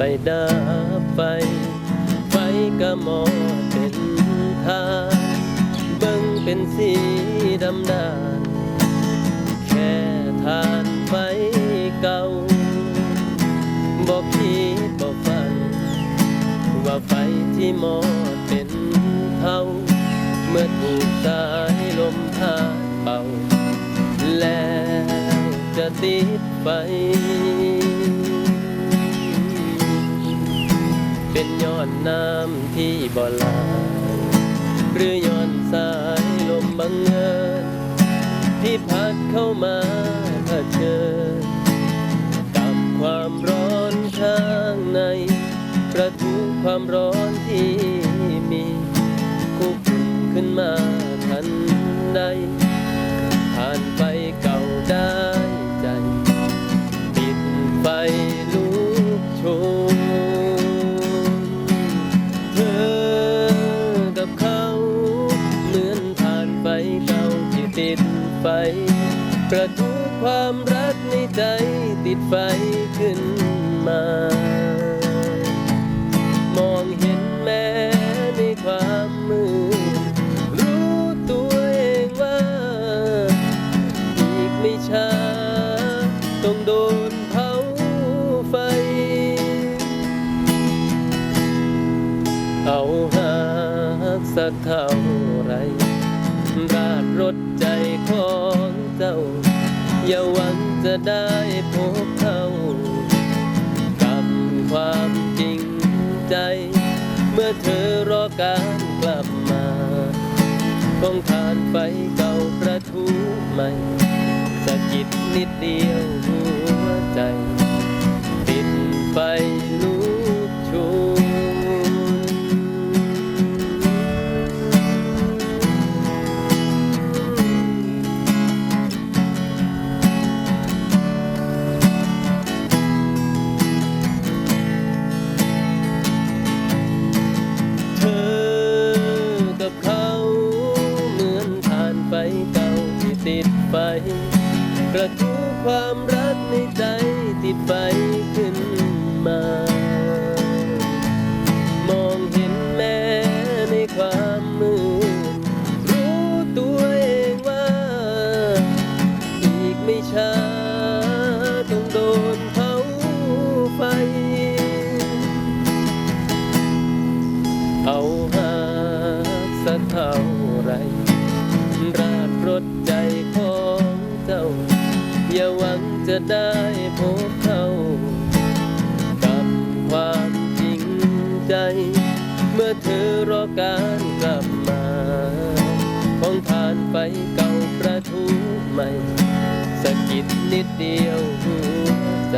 ไปดับไฟ ไฟก็มอดเป็นทางเบิ่งเป็นสีดำดานแค่ทานไฟเก่าบอกคิดบอกฝัน ว่าไฟที่มอดเป็นเทาเมื่อถูกสายลมพาดเป่า แล้วจะติดไฟ น้ำที่บ่ลาหรือย้อนสายลมบังเอิญที่พัดเข้ามาเผชิญกับความร้อนข้างใน ประทุความร้อน ประทุความรักในใจติดไฟขึ้นมา มองเห็นแม้ในความมืด รู้ตัวเองว่า อีกไม่ช้า ต้องโดนเผาไฟ เอาหากสักเท่าไรราดรถใจขอ ได้พบเขากับความจริงใจ เมื่อเธอรอการกลับมาของทานไฟเก่าประทุใหม่สะกิดนิดเดียวหัวใจ ความรักในใจติดไฟขึ้นมา มองเห็นแม้ในความมืด รู้ตัวเองว่า อีกไม่ช้าต้องโดนเผาไฟเอาหาสักเท่าไรราดรถใจ อย่าหวังจะได้พบเขากับความจริงใจ เมื่อเธอรอการกลับมา ของทานไปเก่าประทุใหม่สะกิดนิดเดียวหัวใจ